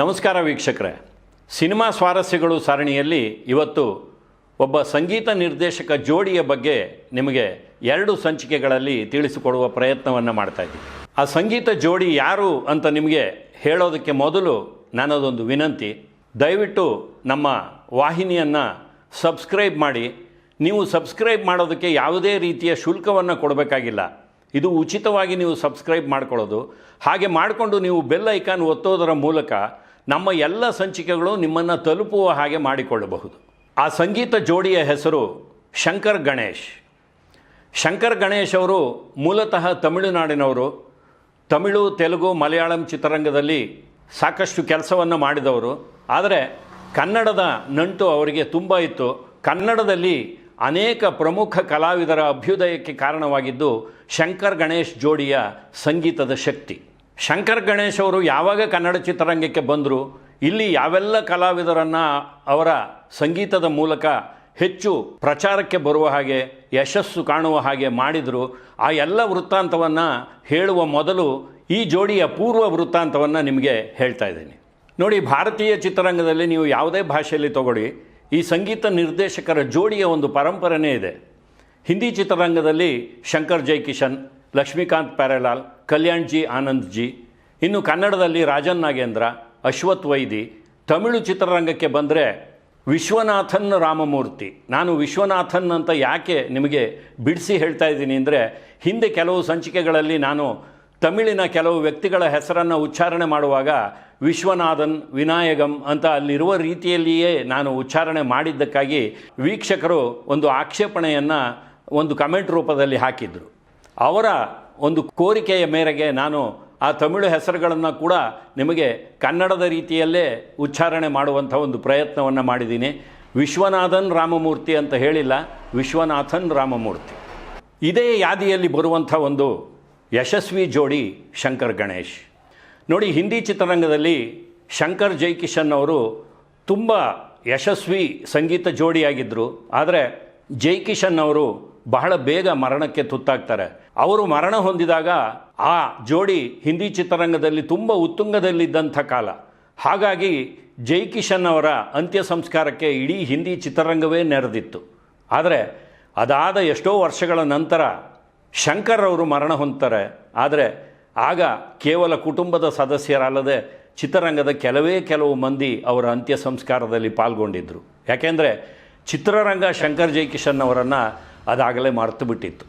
ನಮಸ್ಕಾರ ವೀಕ್ಷಕರೇ. ಸಿನಿಮಾ ಸ್ವಾರಸ್ಯಗಳು ಸರಣಿಯಲ್ಲಿ ಇವತ್ತು ಒಬ್ಬ ಸಂಗೀತ ನಿರ್ದೇಶಕ ಜೋಡಿಯ ಬಗ್ಗೆ ನಿಮಗೆ ಎರಡು ಸಂಚಿಕೆಗಳಲ್ಲಿ ತಿಳಿಸಿಕೊಡುವ ಪ್ರಯತ್ನವನ್ನು ಮಾಡ್ತಾ ಇದ್ದೀನಿ. ಆ ಸಂಗೀತ ಜೋಡಿ ಯಾರು ಅಂತ ನಿಮಗೆ ಹೇಳೋದಕ್ಕೆ ಮೊದಲು ನನ್ನದೊಂದು ವಿನಂತಿ. ದಯವಿಟ್ಟು ನಮ್ಮ ವಾಹಿನಿಯನ್ನು ಸಬ್ಸ್ಕ್ರೈಬ್ ಮಾಡಿ. ನೀವು ಸಬ್ಸ್ಕ್ರೈಬ್ ಮಾಡೋದಕ್ಕೆ ಯಾವುದೇ ರೀತಿಯ ಶುಲ್ಕವನ್ನು ಕೊಡಬೇಕಾಗಿಲ್ಲ. ಇದು ಉಚಿತವಾಗಿ ನೀವು ಸಬ್ಸ್ಕ್ರೈಬ್ ಮಾಡ್ಕೊಳ್ಳೋದು. ಹಾಗೆ ಮಾಡಿಕೊಂಡು ನೀವು ಬೆಲ್ ಐಕಾನ್ ಒತ್ತೋದರ ಮೂಲಕ ನಮ್ಮ ಎಲ್ಲ ಸಂಚಿಕೆಗಳು ನಿಮ್ಮನ್ನು ತಲುಪುವ ಹಾಗೆ ಮಾಡಿಕೊಳ್ಳಬಹುದು. ಆ ಸಂಗೀತ ಜೋಡಿಯ ಹೆಸರು ಶಂಕರ್ ಗಣೇಶ್. ಶಂಕರ್ ಗಣೇಶ್ ಅವರು ಮೂಲತಃ ತಮಿಳುನಾಡಿನವರು. ತಮಿಳು, ತೆಲುಗು, ಮಲಯಾಳಂ ಚಿತ್ರರಂಗದಲ್ಲಿ ಸಾಕಷ್ಟು ಕೆಲಸವನ್ನು ಮಾಡಿದವರು. ಆದರೆ ಕನ್ನಡದ ನಂಟು ಅವರಿಗೆ ತುಂಬ ಇತ್ತು. ಕನ್ನಡದಲ್ಲಿ ಅನೇಕ ಪ್ರಮುಖ ಕಲಾವಿದರ ಅಭ್ಯುದಯಕ್ಕೆ ಕಾರಣವಾಗಿದ್ದು ಶಂಕರ್ ಗಣೇಶ್ ಜೋಡಿಯ ಸಂಗೀತದ ಶಕ್ತಿ. ಶಂಕರ್ ಗಣೇಶ್ ಅವರು ಯಾವಾಗ ಕನ್ನಡ ಚಿತ್ರರಂಗಕ್ಕೆ ಬಂದರು, ಇಲ್ಲಿ ಯಾವೆಲ್ಲ ಕಲಾವಿದರನ್ನು ಅವರ ಸಂಗೀತದ ಮೂಲಕ ಹೆಚ್ಚು ಪ್ರಚಾರಕ್ಕೆ ಬರುವ ಹಾಗೆ, ಯಶಸ್ಸು ಕಾಣುವ ಹಾಗೆ ಮಾಡಿದರು, ಆ ಎಲ್ಲ ವೃತ್ತಾಂತವನ್ನು ಹೇಳುವ ಮೊದಲು ಈ ಜೋಡಿಯ ಪೂರ್ವ ವೃತ್ತಾಂತವನ್ನು ನಿಮಗೆ ಹೇಳ್ತಾ ಇದ್ದೀನಿ. ನೋಡಿ, ಭಾರತೀಯ ಚಿತ್ರರಂಗದಲ್ಲಿ ನೀವು ಯಾವುದೇ ಭಾಷೆಯಲ್ಲಿ ತಗೊಳ್ಳಿ, ಈ ಸಂಗೀತ ನಿರ್ದೇಶಕರ ಜೋಡಿಯ ಒಂದು ಪರಂಪರೆನೇ ಇದೆ. ಹಿಂದಿ ಚಿತ್ರರಂಗದಲ್ಲಿ ಶಂಕರ್ ಜೈಕಿಶನ್, ಲಕ್ಷ್ಮೀಕಾಂತ್ ಪ್ಯಾರೆಲಾಲ್ ಕಲ್ಯಾಣ್ ಜಿ ಆನಂದ್ ಜಿ ಇನ್ನು ಕನ್ನಡದಲ್ಲಿ ರಾಜನ್ ನಾಗೇಂದ್ರ, ಅಶ್ವಥ್ ವೈದಿ, ತಮಿಳು ಚಿತ್ರರಂಗಕ್ಕೆ ಬಂದರೆ ವಿಶ್ವನಾಥನ್ ರಾಮಮೂರ್ತಿ. ನಾನು ವಿಶ್ವನಾಥನ್ ಅಂತ ಯಾಕೆ ನಿಮಗೆ ಬಿಡಿಸಿ ಹೇಳ್ತಾ ಇದ್ದೀನಿ ಅಂದರೆ, ಹಿಂದೆ ಕೆಲವು ಸಂಚಿಕೆಗಳಲ್ಲಿ ನಾನು ತಮಿಳಿನ ಕೆಲವು ವ್ಯಕ್ತಿಗಳ ಹೆಸರನ್ನು ಉಚ್ಚಾರಣೆ ಮಾಡುವಾಗ, ವಿಶ್ವನಾಥನ್ ವಿನಾಯಕಂ ಅಂತ ಅಲ್ಲಿರುವ ರೀತಿಯಲ್ಲಿಯೇ ನಾನು ಉಚ್ಚಾರಣೆ ಮಾಡಿದ್ದಕ್ಕಾಗಿ ವೀಕ್ಷಕರು ಒಂದು ಆಕ್ಷೇಪಣೆಯನ್ನು ಒಂದು ಕಮೆಂಟ್ ರೂಪದಲ್ಲಿ ಹಾಕಿದರು. ಅವರ ಒಂದು ಕೋರಿಕೆಯ ಮೇರೆಗೆ ನಾನು ಆ ತಮಿಳು ಹೆಸರುಗಳನ್ನು ಕೂಡ ನಿಮಗೆ ಕನ್ನಡದ ರೀತಿಯಲ್ಲೇ ಉಚ್ಚಾರಣೆ ಮಾಡುವಂಥ ಒಂದು ಪ್ರಯತ್ನವನ್ನು ಮಾಡಿದ್ದೀನಿ. ವಿಶ್ವನಾಥನ್ ರಾಮಮೂರ್ತಿ ಅಂತ ಹೇಳಿಲ್ಲ, ವಿಶ್ವನಾಥನ್ ರಾಮಮೂರ್ತಿ. ಇದೇ ಯಾದಿಯಲ್ಲಿ ಬರುವಂಥ ಒಂದು ಯಶಸ್ವಿ ಜೋಡಿ ಶಂಕರ್ ಗಣೇಶ್. ನೋಡಿ, ಹಿಂದಿ ಚಿತ್ರರಂಗದಲ್ಲಿ ಶಂಕರ್ ಜೈಕಿಶನ್ ಅವರು ತುಂಬ ಯಶಸ್ವಿ ಸಂಗೀತ ಜೋಡಿಯಾಗಿದ್ದರು ಆದರೆ ಜೈಕಿಶನ್ ಅವರು ಬಹಳ ಬೇಗ ಮರಣಕ್ಕೆ ತುತ್ತಾಗ್ತಾರೆ. ಅವರು ಮರಣ ಹೊಂದಿದಾಗ ಆ ಜೋಡಿ ಹಿಂದಿ ಚಿತ್ರರಂಗದಲ್ಲಿ ತುಂಬ ಉತ್ತುಂಗದಲ್ಲಿದ್ದಂಥ ಕಾಲ. ಹಾಗಾಗಿ ಜೈಕಿಶನ್ ಅವರ ಅಂತ್ಯ ಸಂಸ್ಕಾರಕ್ಕೆ ಇಡೀ ಹಿಂದಿ ಚಿತ್ರರಂಗವೇ ನೆರೆದಿತ್ತು. ಆದರೆ ಅದಾದ ಎಷ್ಟೋ ವರ್ಷಗಳ ನಂತರ ಶಂಕರ್ ಅವರು ಮರಣ ಹೊಂದ್ತಾರೆ. ಆದರೆ ಆಗ ಕೇವಲ ಕುಟುಂಬದ ಸದಸ್ಯರಲ್ಲದೆ ಚಿತ್ರರಂಗದ ಕೆಲವೇ ಕೆಲವು ಮಂದಿ ಅವರ ಅಂತ್ಯ ಸಂಸ್ಕಾರದಲ್ಲಿ ಪಾಲ್ಗೊಂಡಿದ್ದರು ಯಾಕೆಂದರೆ ಚಿತ್ರರಂಗ ಶಂಕರ್ ಜೈಕಿಶನ್ ಅವರನ್ನು ಅದಾಗಲೇ ಮರೆತು ಬಿಟ್ಟಿತ್ತು.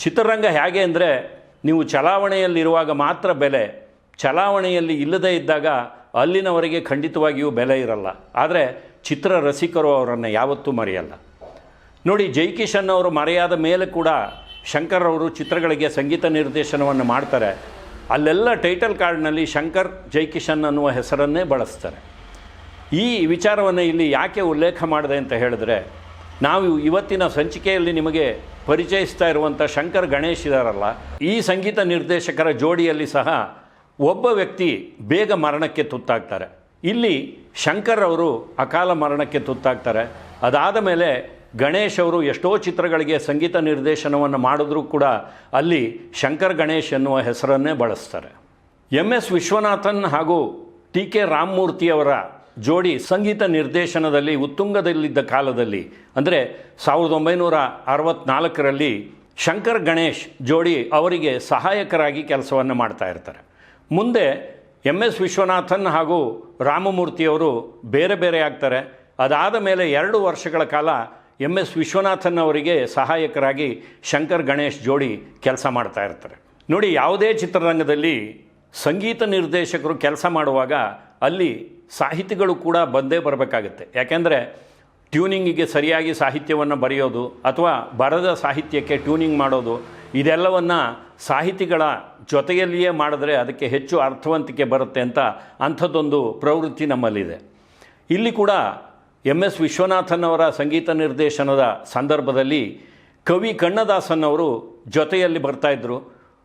ಚಿತ್ರರಂಗ ಹೇಗೆ ಅಂದರೆ ನೀವು ಚಲಾವಣೆಯಲ್ಲಿರುವಾಗ ಮಾತ್ರ ಬೆಲೆ, ಚಲಾವಣೆಯಲ್ಲಿ ಇಲ್ಲದೇ ಇದ್ದಾಗ ಅಲ್ಲಿನವರೆಗೆ ಖಂಡಿತವಾಗಿಯೂ ಬೆಲೆ ಇರಲ್ಲ. ಆದರೆ ಚಿತ್ರ ರಸಿಕರು ಅವರನ್ನು ಯಾವತ್ತೂ ಮರೆಯಲ್ಲ. ನೋಡಿ, ಜೈಕಿಶನ್ ಅವರು ಮರೆಯಾದ ಮೇಲೆ ಕೂಡ ಶಂಕರ್ ಅವರು ಚಿತ್ರಗಳಿಗೆ ಸಂಗೀತ ನಿರ್ದೇಶನವನ್ನು ಮಾಡ್ತಾರೆ. ಅಲ್ಲೆಲ್ಲ ಟೈಟಲ್ ಕಾರ್ಡ್ನಲ್ಲಿ ಶಂಕರ್, ಜೈಕಿಶನ್ ಅನ್ನುವ ಹೆಸರನ್ನೇ ಬಳಸ್ತಾರೆ. ಈ ವಿಚಾರವನ್ನು ಇಲ್ಲಿ ಯಾಕೆ ಉಲ್ಲೇಖ ಮಾಡಿದೆ ಅಂತ ಹೇಳಿದ್ರೆ ನಾವು ಇವತ್ತಿನ ಸಂಚಿಕೆಯಲ್ಲಿ ನಿಮಗೆ ಪರಿಚಯಿಸ್ತಾ ಇರುವಂಥ ಶಂಕರ್ ಗಣೇಶ್ ಇದಾರಲ್ಲ, ಈ ಸಂಗೀತ ನಿರ್ದೇಶಕರ ಜೋಡಿಯಲ್ಲಿ ಸಹ ಒಬ್ಬ ವ್ಯಕ್ತಿ ಬೇಗ ಮರಣಕ್ಕೆ ತುತ್ತಾಗ್ತಾರೆ. ಇಲ್ಲಿ ಶಂಕರ್ ಅವರು ಅಕಾಲ ಮರಣಕ್ಕೆ ತುತ್ತಾಗ್ತಾರೆ. ಅದಾದ ಮೇಲೆ ಗಣೇಶ್ ಅವರು ಎಷ್ಟೋ ಚಿತ್ರಗಳಿಗೆ ಸಂಗೀತ ನಿರ್ದೇಶನವನ್ನು ಮಾಡಿದ್ರೂ ಕೂಡ ಅಲ್ಲಿ ಶಂಕರ್ ಗಣೇಶ್ ಎನ್ನುವ ಹೆಸರನ್ನೇ ಬಳಸ್ತಾರೆ. ಎಂ ಎಸ್ ವಿಶ್ವನಾಥನ್ ಹಾಗೂ ಟಿ ಕೆ ರಾಮಮೂರ್ತಿಯವರ ಜೋಡಿ ಸಂಗೀತ ನಿರ್ದೇಶನದಲ್ಲಿ ಉತ್ತುಂಗದಲ್ಲಿದ್ದ ಕಾಲದಲ್ಲಿ, ಅಂದರೆ ಸಾವಿರದ ಒಂಬೈನೂರ ಅರವತ್ತ್ನಾಲ್ಕರಲ್ಲಿ ಶಂಕರ್ ಗಣೇಶ್ ಜೋಡಿ ಅವರಿಗೆ ಸಹಾಯಕರಾಗಿ ಕೆಲಸವನ್ನು ಮಾಡ್ತಾ ಇರ್ತಾರೆ. ಮುಂದೆ ಎಂ ಎಸ್ ವಿಶ್ವನಾಥನ್ ಹಾಗೂ ರಾಮಮೂರ್ತಿಯವರು ಬೇರೆ ಬೇರೆ ಆಗ್ತಾರೆ. ಅದಾದ ಮೇಲೆ ಎರಡು ವರ್ಷಗಳ ಕಾಲ ಎಂ ಎಸ್ ವಿಶ್ವನಾಥನ್ ಅವರಿಗೆ ಸಹಾಯಕರಾಗಿ ಶಂಕರ್ ಗಣೇಶ್ ಜೋಡಿ ಕೆಲಸ ಮಾಡ್ತಾ ಇರ್ತಾರೆ. ನೋಡಿ, ಯಾವುದೇ ಚಿತ್ರರಂಗದಲ್ಲಿ ಸಂಗೀತ ನಿರ್ದೇಶಕರು ಕೆಲಸ ಮಾಡುವಾಗ ಅಲ್ಲಿ ಸಾಹಿತಿಗಳು ಕೂಡ ಬಂದೇ ಬರಬೇಕಾಗತ್ತೆ. ಯಾಕೆಂದರೆ ಟ್ಯೂನಿಂಗಿಗೆ ಸರಿಯಾಗಿ ಸಾಹಿತ್ಯವನ್ನು ಬರೆಯೋದು ಅಥವಾ ಬರದ ಸಾಹಿತ್ಯಕ್ಕೆ ಟ್ಯೂನಿಂಗ್ ಮಾಡೋದು ಇದೆಲ್ಲವನ್ನು ಸಾಹಿತಿಗಳ ಜೊತೆಯಲ್ಲಿಯೇ ಮಾಡಿದ್ರೆ ಅದಕ್ಕೆ ಹೆಚ್ಚು ಅರ್ಥವಂತಿಕೆ ಬರುತ್ತೆ ಅಂತ ಅಂಥದ್ದೊಂದು ಪ್ರವೃತ್ತಿ ನಮ್ಮಲ್ಲಿದೆ. ಇಲ್ಲಿ ಕೂಡ ಎಂ ಎಸ್ ವಿಶ್ವನಾಥನ್ ಅವರ ಸಂಗೀತ ನಿರ್ದೇಶನದ ಸಂದರ್ಭದಲ್ಲಿ ಕವಿ ಕಣ್ಣದಾಸನ್ ಅವರು ಜೊತೆಯಲ್ಲಿ ಬರ್ತಾಯಿದ್ರು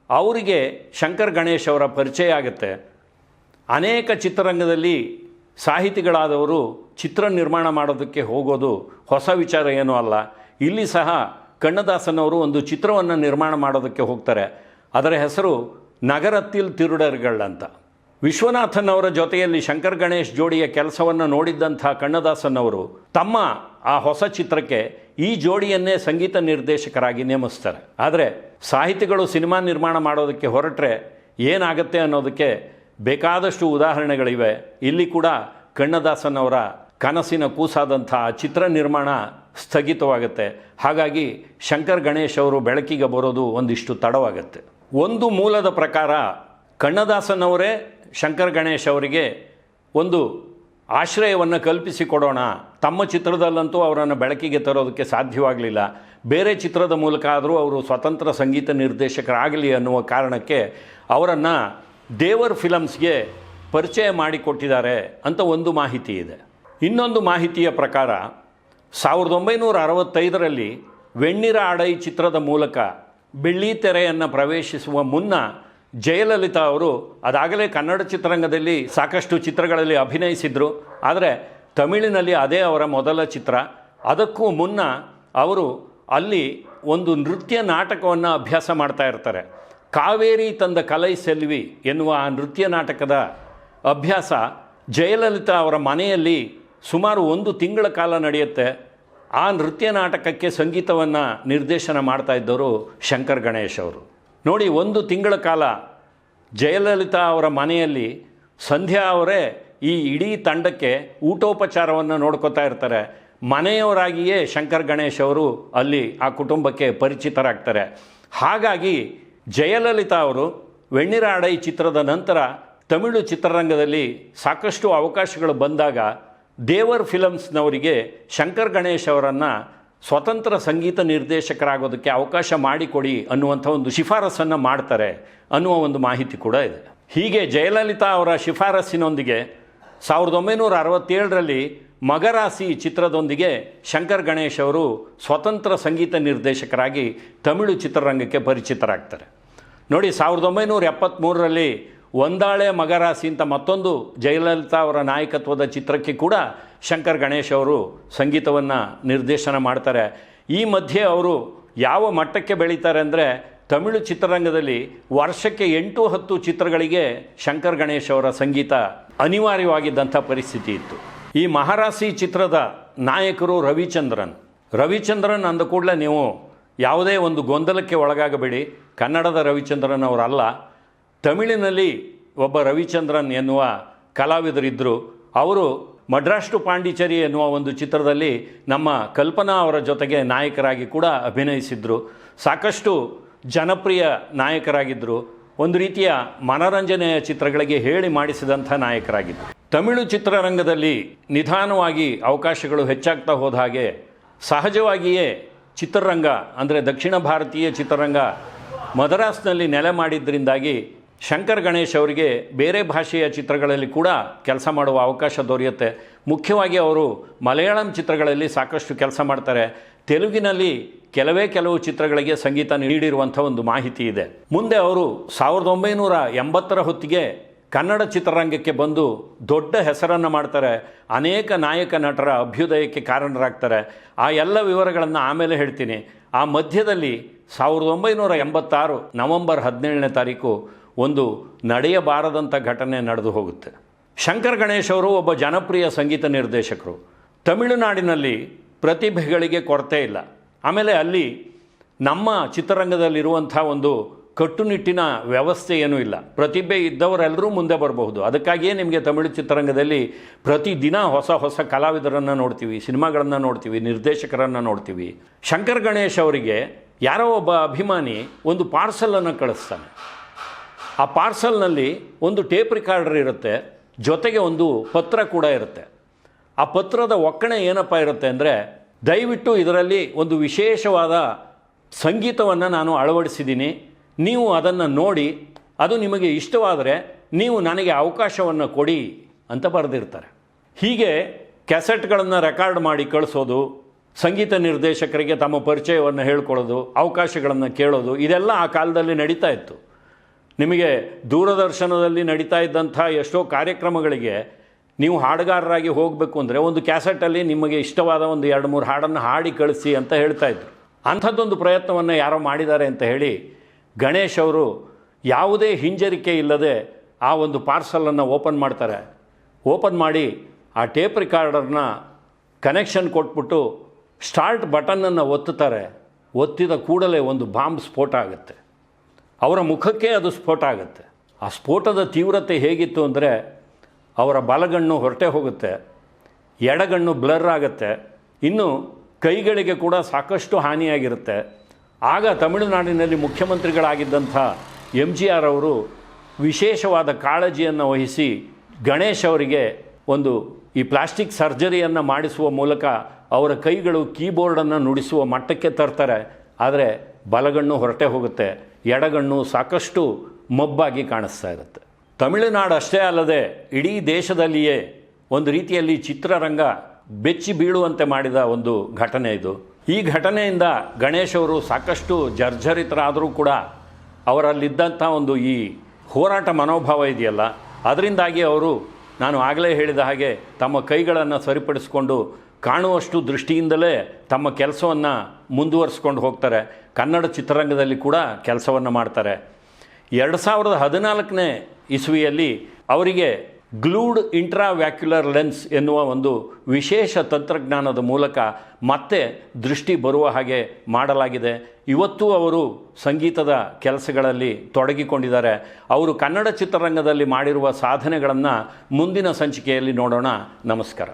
ಅವರಿಗೆ ಶಂಕರ್ ಗಣೇಶ್ ಅವರ ಪರಿಚಯ ಆಗುತ್ತೆ. ಅನೇಕ ಚಿತ್ರರಂಗದಲ್ಲಿ ಸಾಹಿತಿಗಳಾದವರು ಚಿತ್ರ ನಿರ್ಮಾಣ ಮಾಡೋದಕ್ಕೆ ಹೋಗೋದು ಹೊಸ ವಿಚಾರ ಏನೂ ಅಲ್ಲ. ಇಲ್ಲಿ ಸಹ ಕಣ್ಣದಾಸನವರು ಒಂದು ಚಿತ್ರವನ್ನು ನಿರ್ಮಾಣ ಮಾಡೋದಕ್ಕೆ ಹೋಗ್ತಾರೆ. ಅದರ ಹೆಸರು ನಗರತ್ತಿಲ್ ತಿರುಡರ್ಗಳಂತ. ವಿಶ್ವನಾಥನ್ ಅವರ ಜೊತೆಯಲ್ಲಿ ಶಂಕರ್ ಗಣೇಶ್ ಜೋಡಿಯ ಕೆಲಸವನ್ನು ನೋಡಿದ್ದಂಥ ಕಣ್ಣದಾಸನ್ ಅವರು ತಮ್ಮ ಆ ಹೊಸ ಚಿತ್ರಕ್ಕೆ ಈ ಜೋಡಿಯನ್ನೇ ಸಂಗೀತ ನಿರ್ದೇಶಕರಾಗಿ ನೇಮಿಸ್ತಾರೆ. ಆದರೆ ಸಾಹಿತಿಗಳು ಸಿನಿಮಾ ನಿರ್ಮಾಣ ಮಾಡೋದಕ್ಕೆ ಹೊರಟ್ರೆ ಏನಾಗುತ್ತೆ ಅನ್ನೋದಕ್ಕೆ ಬೇಕಾದಷ್ಟು ಉದಾಹರಣೆಗಳಿವೆ. ಇಲ್ಲಿ ಕೂಡ ಕಣ್ಣದಾಸನವರ ಕನಸಿನ ಕೂಸಾದಂಥ ಚಿತ್ರ ನಿರ್ಮಾಣ ಸ್ಥಗಿತವಾಗುತ್ತೆ. ಹಾಗಾಗಿ ಶಂಕರ್ ಗಣೇಶ್ ಅವರು ಬೆಳಕಿಗೆ ಬರೋದು ಒಂದಿಷ್ಟು ತಡವಾಗುತ್ತೆ. ಒಂದು ಮೂಲದ ಪ್ರಕಾರ ಕಣ್ಣದಾಸನವರೇ ಶಂಕರ್ ಗಣೇಶ್ ಅವರಿಗೆ ಒಂದು ಆಶ್ರಯವನ್ನು ಕಲ್ಪಿಸಿಕೊಡೋಣ. ತಮ್ಮ ಚಿತ್ರದಲ್ಲಂತೂ ಅವರನ್ನು ಬೆಳಕಿಗೆ ತರೋದಕ್ಕೆ ಸಾಧ್ಯವಾಗಲಿಲ್ಲ. ಬೇರೆ ಚಿತ್ರದ ಮೂಲಕ ಆದರೂ ಅವರು ಸ್ವತಂತ್ರ ಸಂಗೀತ ನಿರ್ದೇಶಕರಾಗಲಿ ಅನ್ನುವ ಕಾರಣಕ್ಕೆ ಅವರನ್ನು ದೇವರ್ ಫಿಲಮ್ಸ್ಗೆ ಪರಿಚಯ ಮಾಡಿಕೊಟ್ಟಿದ್ದಾರೆ ಅಂತ ಒಂದು ಮಾಹಿತಿ ಇದೆ. ಇನ್ನೊಂದು ಮಾಹಿತಿಯ ಪ್ರಕಾರ, ಸಾವಿರದ ಒಂಬೈನೂರ ಅರವತ್ತೈದರಲ್ಲಿ ವೆಣ್ಣಿರ ಆಡೈ ಚಿತ್ರದ ಮೂಲಕ ಬೆಳ್ಳಿ ತೆರೆಯನ್ನು ಪ್ರವೇಶಿಸುವ ಮುನ್ನ ಜಯಲಲಿತಾ ಅವರು ಅದಾಗಲೇ ಕನ್ನಡ ಚಿತ್ರರಂಗದಲ್ಲಿ ಸಾಕಷ್ಟು ಚಿತ್ರಗಳಲ್ಲಿ ಅಭಿನಯಿಸಿದರು. ಆದರೆ ತಮಿಳಿನಲ್ಲಿ ಅದೇ ಅವರ ಮೊದಲ ಚಿತ್ರ. ಅದಕ್ಕೂ ಮುನ್ನ ಅವರು ಅಲ್ಲಿ ಒಂದು ನೃತ್ಯ ನಾಟಕವನ್ನು ಅಭ್ಯಾಸ ಮಾಡ್ತಾ ಇರ್ತಾರೆ. ಕಾವೇರಿ ತಂದ ಕಲೈ ಸೆಲ್ವಿ ಎನ್ನುವ ಆ ನೃತ್ಯ ನಾಟಕದ ಅಭ್ಯಾಸ ಜಯಲಲಿತಾ ಅವರ ಮನೆಯಲ್ಲಿ ಸುಮಾರು ಒಂದು ತಿಂಗಳ ಕಾಲ ನಡೆಯುತ್ತೆ. ಆ ನೃತ್ಯ ನಾಟಕಕ್ಕೆ ಸಂಗೀತವನ್ನು ನಿರ್ದೇಶನ ಮಾಡ್ತಾ ಇದ್ದವರು ಶಂಕರ್ ಗಣೇಶ್ ಅವರು. ನೋಡಿ, ಒಂದು ತಿಂಗಳ ಕಾಲ ಜಯಲಲಿತಾ ಅವರ ಮನೆಯಲ್ಲಿ ಸಂಧ್ಯಾ ಅವರೇ ಈ ಇಡೀ ತಂಡಕ್ಕೆ ಊಟೋಪಚಾರವನ್ನು ನೋಡ್ಕೋತಾ ಇರ್ತಾರೆ. ಮನೆಯವರಾಗಿಯೇ ಶಂಕರ್ ಗಣೇಶ್ ಅವರು ಅಲ್ಲಿ ಆ ಕುಟುಂಬಕ್ಕೆ ಪರಿಚಿತರಾಗ್ತಾರೆ. ಹಾಗಾಗಿ ಜಯಲಲಿತಾ ಅವರು ವೆಣ್ಣಿರಾಡೈ ಚಿತ್ರದ ನಂತರ ತಮಿಳು ಚಿತ್ರರಂಗದಲ್ಲಿ ಸಾಕಷ್ಟು ಅವಕಾಶಗಳು ಬಂದಾಗ ದೇವರ್ ಫಿಲಮ್ಸ್ನವರಿಗೆ ಶಂಕರ್ ಗಣೇಶ್ ಅವರನ್ನು ಸ್ವತಂತ್ರ ಸಂಗೀತ ನಿರ್ದೇಶಕರಾಗೋದಕ್ಕೆ ಅವಕಾಶ ಮಾಡಿಕೊಡಿ ಅನ್ನುವಂಥ ಒಂದು ಶಿಫಾರಸನ್ನು ಮಾಡ್ತಾರೆ ಅನ್ನುವ ಒಂದು ಮಾಹಿತಿ ಕೂಡ ಇದೆ. ಹೀಗೆ ಜಯಲಲಿತಾ ಅವರ ಶಿಫಾರಸ್ಸಿನೊಂದಿಗೆ ಸಾವಿರದ ಒಂಬೈನೂರ ಅರವತ್ತೇಳರಲ್ಲಿ ಮಗರಾಸಿ ಚಿತ್ರದೊಂದಿಗೆ ಶಂಕರ್ ಗಣೇಶ್ ಅವರು ಸ್ವತಂತ್ರ ಸಂಗೀತ ನಿರ್ದೇಶಕರಾಗಿ ತಮಿಳು ಚಿತ್ರರಂಗಕ್ಕೆ ಪರಿಚಿತರಾಗ್ತಾರೆ. ನೋಡಿ, ಸಾವಿರದ ಒಂಬೈನೂರ ಎಪ್ಪತ್ತ್ಮೂರರಲ್ಲಿ ಒಂದಾಳೆ ಮಗರಾಸಿ ಅಂತ ಮತ್ತೊಂದು ಜಯಲಲಿತಾ ಅವರ ನಾಯಕತ್ವದ ಚಿತ್ರಕ್ಕೆ ಕೂಡ ಶಂಕರ್ ಗಣೇಶ್ ಅವರು ಸಂಗೀತವನ್ನು ನಿರ್ದೇಶನ ಮಾಡ್ತಾರೆ. ಈ ಮಧ್ಯೆ ಅವರು ಯಾವ ಮಟ್ಟಕ್ಕೆ ಬೆಳೀತಾರೆ ಅಂದರೆ ತಮಿಳು ಚಿತ್ರರಂಗದಲ್ಲಿ ವರ್ಷಕ್ಕೆ ಎಂಟು ಹತ್ತು ಚಿತ್ರಗಳಿಗೆ ಶಂಕರ್ ಗಣೇಶ್ ಅವರ ಸಂಗೀತ ಅನಿವಾರ್ಯವಾಗಿದ್ದಂಥ ಪರಿಸ್ಥಿತಿ ಇತ್ತು. ಈ ಮಹಾರಾಸಿ ಚಿತ್ರದ ನಾಯಕರು ರವಿಚಂದ್ರನ್. ರವಿಚಂದ್ರನ್ ಅಂದ ಕೂಡಲೇ ನೀವು ಯಾವುದೇ ಒಂದು ಗೊಂದಲಕ್ಕೆ ಒಳಗಾಗಬೇಡಿ. ಕನ್ನಡದ ರವಿಚಂದ್ರನ್ ಅವರಲ್ಲ ತಮಿಳಿನಲ್ಲಿ ಒಬ್ಬ ರವಿಚಂದ್ರನ್ ಎನ್ನುವ ಕಲಾವಿದರಿದ್ದರು ಅವರು ಮಡ್ರಾಸ್ ಟು ಪಾಂಡಿಚೇರಿ ಎನ್ನುವ ಒಂದು ಚಿತ್ರದಲ್ಲಿ ನಮ್ಮ ಕಲ್ಪನಾ ಅವರ ಜೊತೆಗೆ ನಾಯಕರಾಗಿ ಕೂಡ ಅಭಿನಯಿಸಿದರು. ಸಾಕಷ್ಟು ಜನಪ್ರಿಯ ನಾಯಕರಾಗಿದ್ದರು ಒಂದು ರೀತಿಯ ಮನರಂಜನೆಯ ಚಿತ್ರಗಳಿಗೆ ಹೇಳಿ ಮಾಡಿಸಿದಂಥ ನಾಯಕರಾಗಿದ್ದರು ತಮಿಳು ಚಿತ್ರರಂಗದಲ್ಲಿ ನಿಧಾನವಾಗಿ ಅವಕಾಶಗಳು ಹೆಚ್ಚಾಗ್ತಾ ಹೋದ ಹಾಗೆ ಸಹಜವಾಗಿಯೇ ಚಿತ್ರರಂಗ, ಅಂದರೆ ದಕ್ಷಿಣ ಭಾರತೀಯ ಚಿತ್ರರಂಗ ಮದ್ರಾಸ್ನಲ್ಲಿ ನೆಲೆ ಮಾಡಿದ್ದರಿಂದಾಗಿ ಶಂಕರ್ ಗಣೇಶ್ ಅವರಿಗೆ ಬೇರೆ ಭಾಷೆಯ ಚಿತ್ರಗಳಲ್ಲಿ ಕೂಡ ಕೆಲಸ ಮಾಡುವ ಅವಕಾಶ ದೊರೆಯುತ್ತೆ. ಮುಖ್ಯವಾಗಿ ಅವರು ಮಲಯಾಳಂ ಚಿತ್ರಗಳಲ್ಲಿ ಸಾಕಷ್ಟು ಕೆಲಸ ಮಾಡ್ತಾರೆ. ತೆಲುಗಿನಲ್ಲಿ ಕೆಲವೇ ಕೆಲವು ಚಿತ್ರಗಳಿಗೆ ಸಂಗೀತ ನೀಡಿರುವಂಥ ಒಂದು ಮಾಹಿತಿ ಇದೆ. ಮುಂದೆ ಅವರು ಸಾವಿರದ ಒಂಬೈನೂರ ಎಂಬತ್ತರ ಹೊತ್ತಿಗೆ ಕನ್ನಡ ಚಿತ್ರರಂಗಕ್ಕೆ ಬಂದು ದೊಡ್ಡ ಹೆಸರನ್ನು ಮಾಡ್ತಾರೆ, ಅನೇಕ ನಾಯಕ ನಟರ ಅಭ್ಯುದಯಕ್ಕೆ ಕಾರಣರಾಗ್ತಾರೆ. ಆ ಎಲ್ಲ ವಿವರಗಳನ್ನು ಆಮೇಲೆ ಹೇಳ್ತೀನಿ. ಆ ಮಧ್ಯದಲ್ಲಿ ಸಾವಿರದ ಒಂಬೈನೂರ ಎಂಬತ್ತಾರು ನವಂಬರ್ ಹದಿನೇಳನೇ ತಾರೀಕು ಒಂದು ನಡೆಯಬಾರದಂಥ ಘಟನೆ ನಡೆದು ಹೋಗುತ್ತೆ. ಶಂಕರ್ ಗಣೇಶ್ ಅವರು ಒಬ್ಬ ಜನಪ್ರಿಯ ಸಂಗೀತ ನಿರ್ದೇಶಕರು. ತಮಿಳುನಾಡಿನಲ್ಲಿ ಪ್ರತಿಭೆಗಳಿಗೆ ಕೊರತೆ ಇಲ್ಲ. ಆಮೇಲೆ ಅಲ್ಲಿ ನಮ್ಮ ಚಿತ್ರರಂಗದಲ್ಲಿರುವಂಥ ಒಂದು ಕಟ್ಟುನಿಟ್ಟಿನ ವ್ಯವಸ್ಥೆ ಏನೂ ಇಲ್ಲ. ಪ್ರತಿಭೆ ಇದ್ದವರೆಲ್ಲರೂ ಮುಂದೆ ಬರಬಹುದು. ಅದಕ್ಕಾಗಿಯೇ ನಿಮಗೆ ತಮಿಳು ಚಿತ್ರರಂಗದಲ್ಲಿ ಪ್ರತಿದಿನ ಹೊಸ ಹೊಸ ಕಲಾವಿದರನ್ನು ನೋಡ್ತೀವಿ, ಸಿನಿಮಾಗಳನ್ನು ನೋಡ್ತೀವಿ, ನಿರ್ದೇಶಕರನ್ನು ನೋಡ್ತೀವಿ. ಶಂಕರ್ ಗಣೇಶ್ ಅವರಿಗೆ ಯಾರೋ ಒಬ್ಬ ಅಭಿಮಾನಿ ಒಂದು ಪಾರ್ಸಲನ್ನು ಕಳಿಸ್ತಾನೆ. ಆ ಪಾರ್ಸಲ್ನಲ್ಲಿ ಒಂದು ಟೇಪ್ ರಿಕಾರ್ಡರ್ ಇರುತ್ತೆ, ಜೊತೆಗೆ ಒಂದು ಪತ್ರ ಕೂಡ ಇರುತ್ತೆ. ಆ ಪತ್ರದ ಒಕ್ಕಣೆ ಏನಪ್ಪ ಇರುತ್ತೆ ಅಂದರೆ, ದಯವಿಟ್ಟು ಇದರಲ್ಲಿ ಒಂದು ವಿಶೇಷವಾದ ಸಂಗೀತವನ್ನು ನಾನು ಅಳವಡಿಸಿದ್ದೀನಿ. ನೀವು ಅದನ್ನು ನೋಡಿ, ಅದು ನಿಮಗೆ ಇಷ್ಟವಾದರೆ ನೀವು ನನಗೆ ಅವಕಾಶವನ್ನು ಕೊಡಿ ಅಂತ ಬರೆದಿರ್ತಾರೆ. ಹೀಗೆ ಕ್ಯಾಸೆಟ್ಗಳನ್ನು ರೆಕಾರ್ಡ್ ಮಾಡಿ ಕಳಿಸೋದು, ಸಂಗೀತ ನಿರ್ದೇಶಕರಿಗೆ ತಮ್ಮ ಪರಿಚಯವನ್ನು ಹೇಳ್ಕೊಳ್ಳೋದು, ಅವಕಾಶಗಳನ್ನು ಕೇಳೋದು, ಇದೆಲ್ಲ ಆ ಕಾಲದಲ್ಲಿ ನಡೀತಾ ಇತ್ತು. ನಿಮಗೆ ದೂರದರ್ಶನದಲ್ಲಿ ನಡೀತಾ ಇದ್ದಂಥ ಎಷ್ಟೋ ಕಾರ್ಯಕ್ರಮಗಳಿಗೆ ನೀವು ಹಾಡುಗಾರರಾಗಿ ಹೋಗಬೇಕು ಅಂದರೆ ಒಂದು ಕ್ಯಾಸೆಟಲ್ಲಿ ನಿಮಗೆ ಇಷ್ಟವಾದ ಒಂದು ಎರಡು ಮೂರು ಹಾಡನ್ನು ಹಾಡಿ ಕಳಿಸಿ ಅಂತ ಹೇಳ್ತಾ ಇದ್ರು. ಅಂಥದ್ದೊಂದು ಪ್ರಯತ್ನವನ್ನು ಯಾರೋ ಮಾಡಿದ್ದಾರೆ ಅಂತ ಹೇಳಿ ಗಣೇಶ್ ಅವರು ಯಾವುದೇ ಹಿಂಜರಿಕೆ ಇಲ್ಲದೆ ಆ ಒಂದು ಪಾರ್ಸಲನ್ನು ಓಪನ್ ಮಾಡ್ತಾರೆ. ಓಪನ್ ಮಾಡಿ ಆ ಟೇಪ್ ರಿಕಾರ್ಡರ್ನ ಕನೆಕ್ಷನ್ ಕೊಟ್ಬಿಟ್ಟು ಸ್ಟಾರ್ಟ್ ಬಟನನ್ನು ಒತ್ತುತ್ತಾರೆ. ಒತ್ತಿದ ಕೂಡಲೇ ಒಂದು ಬಾಂಬ್ ಸ್ಫೋಟ ಆಗುತ್ತೆ. ಅವರ ಮುಖಕ್ಕೆ ಅದು ಸ್ಫೋಟ ಆಗುತ್ತೆ. ಆ ಸ್ಫೋಟದ ತೀವ್ರತೆ ಹೇಗಿತ್ತು ಅಂದರೆ ಅವರ ಬಲಗಣ್ಣು ಹೊರಟೆ ಹೋಗುತ್ತೆ. ಎಡಗಣ್ಣು ಬ್ಲರ್ ಆಗುತ್ತೆ. ಇನ್ನು ಕೈಗಳಿಗೆ ಕೂಡ ಸಾಕಷ್ಟು ಹಾನಿಯಾಗಿರುತ್ತೆ. ಆಗ ತಮಿಳುನಾಡಿನಲ್ಲಿ ಮುಖ್ಯಮಂತ್ರಿಗಳಾಗಿದ್ದಂಥ ಎಂ ಜಿ ಆರ್ ಅವರು ವಿಶೇಷವಾದ ಕಾಳಜಿಯನ್ನು ವಹಿಸಿ ಗಣೇಶ್ ಅವರಿಗೆ ಒಂದು ಈ ಪ್ಲಾಸ್ಟಿಕ್ ಸರ್ಜರಿಯನ್ನು ಮಾಡಿಸುವ ಮೂಲಕ ಅವರ ಕೈಗಳು ಕೀಬೋರ್ಡನ್ನು ನುಡಿಸುವ ಮಟ್ಟಕ್ಕೆ ತರ್ತಾರೆ. ಆದರೆ ಬಲಗಣ್ಣು ಹೊರಟೆ ಹೋಗುತ್ತೆ. ಎಡಗಣ್ಣು ಸಾಕಷ್ಟು ಮಬ್ಬಾಗಿ ಕಾಣಿಸ್ತಾ ಇರುತ್ತೆ. ತಮಿಳುನಾಡು ಅಷ್ಟೇ ಅಲ್ಲದೆ ಇಡೀ ದೇಶದಲ್ಲಿಯೇ ಒಂದು ರೀತಿಯಲ್ಲಿ ಚಿತ್ರರಂಗ ಬೆಚ್ಚಿ ಬೀಳುವಂತೆ ಮಾಡಿದ ಒಂದು ಘಟನೆ ಇದು. ಈ ಘಟನೆಯಿಂದ ಗಣೇಶ್ ಅವರು ಸಾಕಷ್ಟು ಜರ್ಜರಿತರಾದರೂ ಕೂಡ ಅವರಲ್ಲಿದ್ದಂಥ ಒಂದು ಈ ಹೋರಾಟ ಮನೋಭಾವ ಇದೆಯಲ್ಲ, ಅದರಿಂದಾಗಿ ಅವರು ನಾನು ಆಗಲೇ ಹೇಳಿದ ಹಾಗೆ ತಮ್ಮ ಕೈಗಳನ್ನು ಸರಿಪಡಿಸಿಕೊಂಡು ಕಾಣುವಷ್ಟು ದೃಷ್ಟಿಯಿಂದಲೇ ತಮ್ಮ ಕೆಲಸವನ್ನು ಮುಂದುವರಿಸ್ಕೊಂಡು ಹೋಗ್ತಾರೆ. ಕನ್ನಡ ಚಿತ್ರರಂಗದಲ್ಲಿ ಕೂಡ ಕೆಲಸವನ್ನು ಮಾಡ್ತಾರೆ. ಎರಡು ಸಾವಿರದ ಹದಿನಾಲ್ಕನೇ ಇಸ್ವಿಯಲ್ಲಿ ಅವರಿಗೆ ಗ್ಲೂಡ್ ಇಂಟ್ರಾವ್ಯಾಕ್ಯುಲರ್ ಲೆನ್ಸ್ ಎನ್ನುವ ಒಂದು ವಿಶೇಷ ತಂತ್ರಜ್ಞಾನದ ಮೂಲಕ ಮತ್ತೆ ದೃಷ್ಟಿ ಬರುವ ಹಾಗೆ ಮಾಡಲಾಗಿದೆ. ಇವತ್ತು ಅವರು ಸಂಗೀತದ ಕೆಲಸಗಳಲ್ಲಿ ತೊಡಗಿಕೊಂಡಿದ್ದಾರೆ. ಅವರು ಕನ್ನಡ ಚಿತ್ರರಂಗದಲ್ಲಿ ಮಾಡಿರುವ ಸಾಧನೆಗಳನ್ನು ಮುಂದಿನ ಸಂಚಿಕೆಯಲ್ಲಿ ನೋಡೋಣ. ನಮಸ್ಕಾರ.